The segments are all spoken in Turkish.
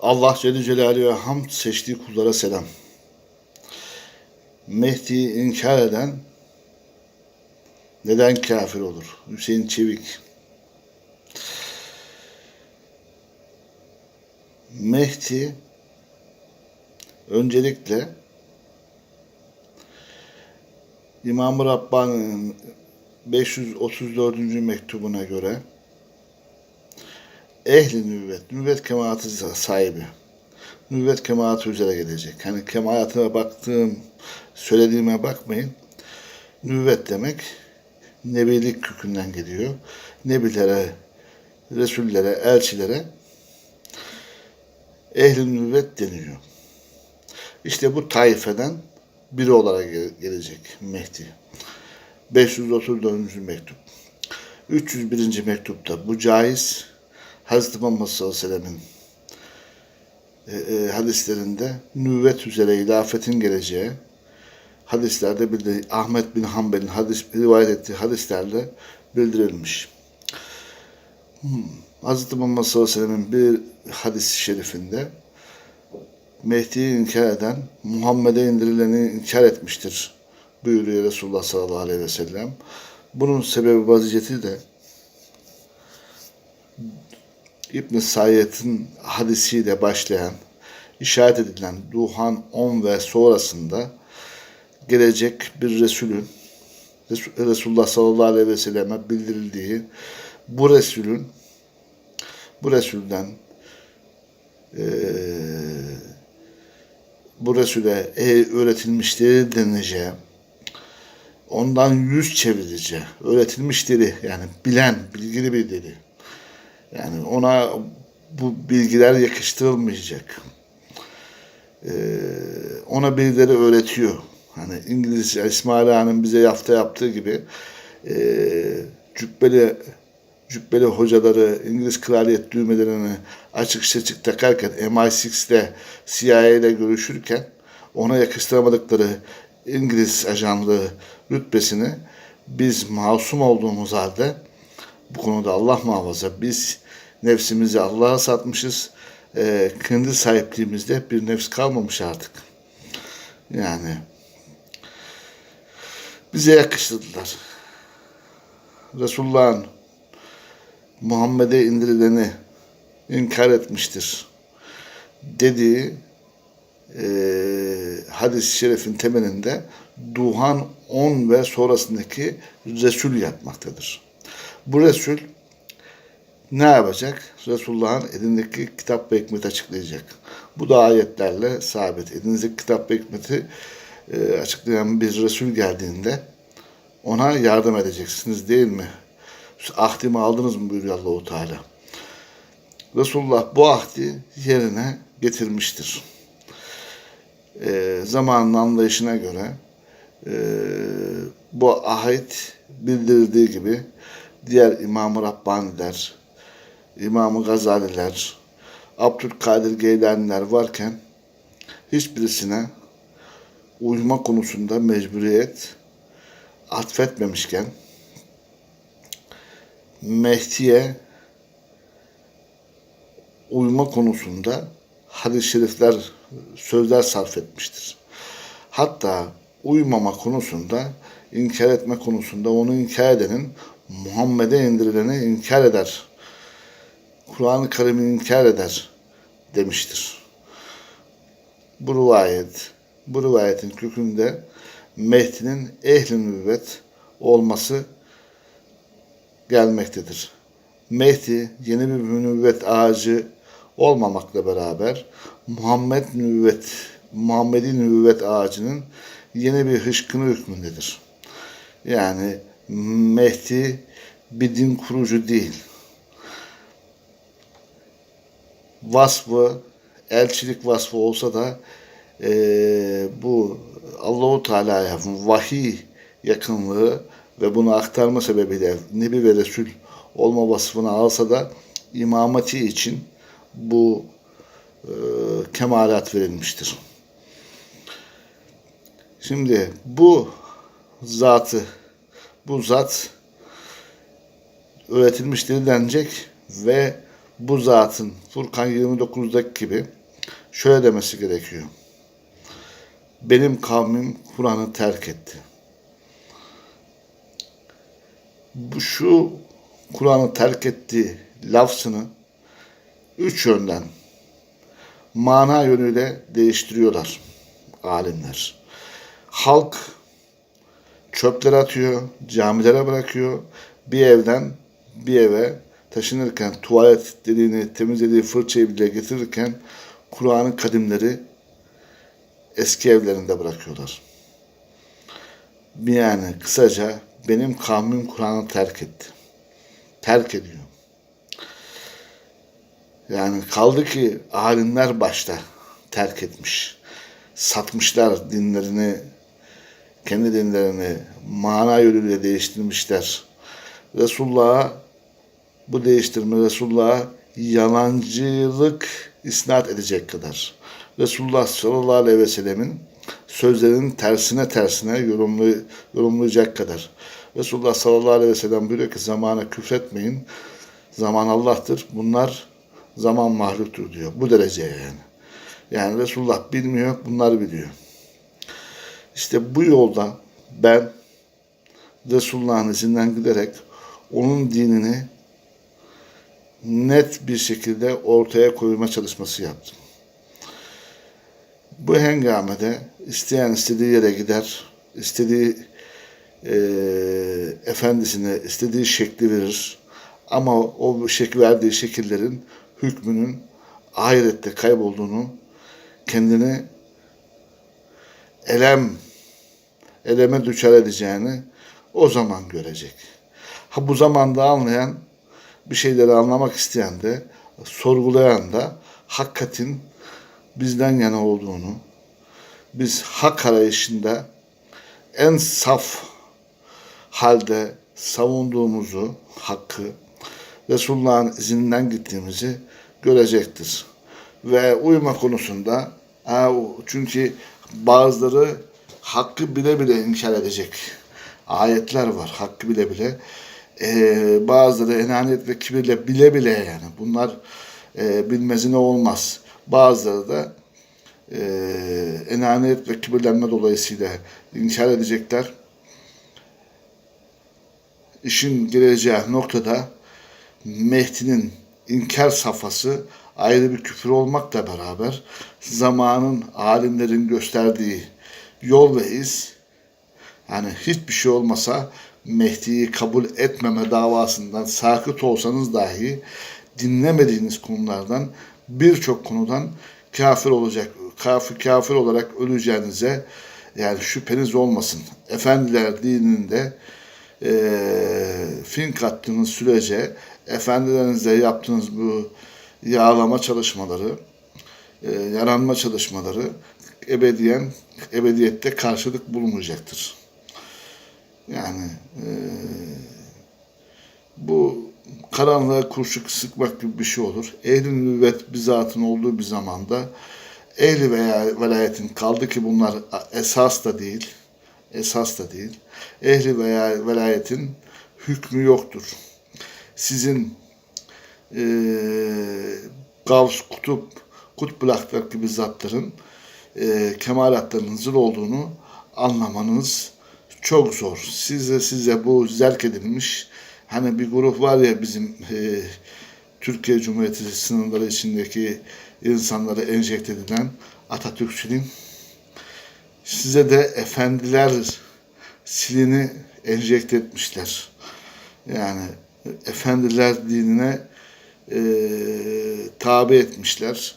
Allah Celle Celaluhu'ya hamd seçtiği kullara selam. Mehdi'yi inkar eden neden kafir olur? Hüseyin Çevik. Mehdi öncelikle İmam-ı Rabbani'nin 534. mektubuna göre ehli nüvvet, nüvvet kemaatı sahibi. Nüvvet kemaatı üzere gelecek. Hani kemaatına baktığım, söylediğime bakmayın. Nüvvet demek nebilik kökünden geliyor. Nebilere, Resullere, elçilere ehli nüvvet deniyor. İşte bu taifeden biri olarak gel- gelecek Mehdi. 534. mektup. 301. mektupta bu caiz Hazreti Muhammed sallallahu aleyhi ve e, e, hadislerinde nüvvet üzere ilafetin geleceği hadislerde bildir Ahmet bin Hanbel'in hadis rivayet ettiği hadislerde bildirilmiş. Hmm. Hazreti Muhammed sallallahu aleyhi ve bir hadis-i şerifinde Mehdi'yi inkar eden Muhammed'e indirileni inkar etmiştir buyuruyor Resulullah sallallahu aleyhi ve sellem. Bunun sebebi vaziyeti de İbn Sayyid'in hadisiyle başlayan, işaret edilen Duhan 10 ve sonrasında gelecek bir Resulün Resul- Resulullah sallallahu aleyhi ve selleme bildirildiği bu Resulün bu Resulden eee bu Resul'e e, öğretilmişleri denileceği, ondan yüz çevirici, öğretilmişleri yani bilen, bilgili bir dili. Yani ona bu bilgiler yakıştırılmayacak. Ee, ona birileri öğretiyor. Hani İngilizce İsmail Ağa'nın bize yaptığı yaptığı gibi e, cübbeli cübbeli hocaları İngiliz kraliyet düğmelerini açık seçik takarken MI6'de CIA ile görüşürken ona yakıştıramadıkları İngiliz ajanlığı rütbesini biz masum olduğumuz halde bu konuda Allah muhafaza biz nefsimizi Allah'a satmışız. Ee, kendi sahipliğimizde bir nefs kalmamış artık. Yani bize yakıştırdılar. Resulullah'ın Muhammed'e indirileni inkar etmiştir dediği e, hadis-i şerifin temelinde Duhan 10 ve sonrasındaki Resul yatmaktadır. Bu Resul ne yapacak? Resulullah'ın elindeki kitap ve hikmeti açıklayacak. Bu da ayetlerle sabit. Elinizdeki kitap ve hikmeti e, açıklayan bir Resul geldiğinde ona yardım edeceksiniz değil mi? Ahdimi aldınız mı buyuruyor Allahu Teala. Resulullah bu ahdi yerine getirmiştir. E, zamanın anlayışına göre e, bu ahit bildirildiği gibi diğer İmam-ı Rabbaniler, İmam-ı Gazaliler, Abdülkadir Geylaniler varken hiçbirisine uyma konusunda mecburiyet atfetmemişken Mehdi'ye uyma konusunda hadis-i şerifler, sözler sarf etmiştir. Hatta uymama konusunda, inkar etme konusunda onu inkar edenin Muhammed'e indirileni inkar eder. Kur'an-ı Kerim'i inkar eder demiştir. Bu rivayet, bu rivayetin kökünde Mehdi'nin ehli nübüvvet olması gelmektedir. Mehdi yeni bir nübüvvet ağacı olmamakla beraber Muhammed nübüvvet, Muhammedi nübüvvet ağacının yeni bir hışkını hükmündedir. Yani Mehdi bir din kurucu değil. Vasfı, elçilik vasfı olsa da eee, bu Allahu Teala'ya vahiy yakınlığı ve bunu aktarma sebebiyle Nebi ve Resul olma vasfını alsa da imameti için bu eee, kemalat verilmiştir. Şimdi bu zatı, bu zat öğretilmiştir denecek ve bu zatın Furkan 29'daki gibi şöyle demesi gerekiyor. Benim kavmim Kur'an'ı terk etti. Bu şu Kur'an'ı terk etti lafzını üç yönden mana yönüyle değiştiriyorlar alimler. Halk çöpler atıyor, camilere bırakıyor. Bir evden bir eve taşınırken tuvalet dediğini temizlediği fırçayı bile getirirken Kur'an'ın kadimleri eski evlerinde bırakıyorlar. Yani kısaca benim kavmim Kur'an'ı terk etti. Terk ediyor. Yani kaldı ki alimler başta terk etmiş. Satmışlar dinlerini, kendi dinlerini mana yönüyle değiştirmişler. Resulullah'a bu değiştirme Resulullah'a yalancılık isnat edecek kadar. Resulullah sallallahu aleyhi ve sellemin sözlerinin tersine tersine yorumlu, yorumlayacak kadar. Resulullah sallallahu aleyhi ve sellem buyuruyor ki zamana küfretmeyin. Zaman Allah'tır. Bunlar zaman mahluktur diyor. Bu dereceye yani. Yani Resulullah bilmiyor, bunlar biliyor. İşte bu yolda ben Resulullah'ın izinden giderek onun dinini net bir şekilde ortaya koyma çalışması yaptım. Bu hengamede isteyen istediği yere gider, istediği e, efendisine istediği şekli verir. Ama o şekil verdiği şekillerin hükmünün ahirette kaybolduğunu kendini elem eleme düşer edeceğini o zaman görecek. Ha bu zamanda anlayan bir şeyleri anlamak isteyen de sorgulayan da hakikatin bizden yana olduğunu biz hak arayışında en saf halde savunduğumuzu, hakkı, Resulullah'ın izinden gittiğimizi görecektir. Ve uyuma konusunda çünkü bazıları hakkı bile bile inkar edecek ayetler var. Hakkı bile bile. Ee, bazıları enaniyet ve kibirle bile bile yani. Bunlar e, bilmezine olmaz. Bazıları da e, enaniyet ve kibirlenme dolayısıyla inkar edecekler. İşin geleceği noktada Mehdi'nin inkar safhası ayrı bir küfür olmakla beraber zamanın alimlerin gösterdiği yol ve iz yani hiçbir şey olmasa Mehdi'yi kabul etmeme davasından sakıt olsanız dahi dinlemediğiniz konulardan birçok konudan kafir olacak, kafir, kafir olarak öleceğinize yani şüpheniz olmasın. Efendiler dininde e, fink attığınız sürece efendilerinize yaptığınız bu yağlama çalışmaları, e, yaranma çalışmaları ebediyen, ebediyette karşılık bulmayacaktır. Yani e, bu karanlığa kurşuk sıkmak gibi bir şey olur. Ehli nübüvvet bir zatın olduğu bir zamanda ehli veya velayetin kaldı ki bunlar esas da değil, esas da değil. Ehli veya velayetin hükmü yoktur. Sizin e, Gavs, Kutup, Kutbul Akber gibi zatların e, kemalatlarının zıl olduğunu anlamanız çok zor. Size size bu zerk edilmiş hani bir grup var ya bizim e, Türkiye Cumhuriyeti sınırları içindeki insanlara enjekte edilen Atatürkçülüğün size de efendiler silini enjekte etmişler. Yani efendiler dinine e, tabi etmişler.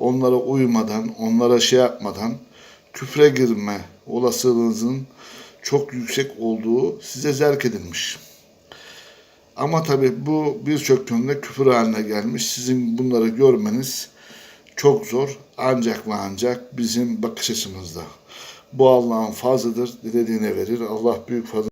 Onlara uymadan, onlara şey yapmadan küfre girme olasılığınızın çok yüksek olduğu size zerk edilmiş. Ama tabii bu birçok yönde küfür haline gelmiş. Sizin bunları görmeniz çok zor. Ancak ve ancak bizim bakış açımızda. Bu Allah'ın fazladır. Dilediğine verir. Allah büyük fazla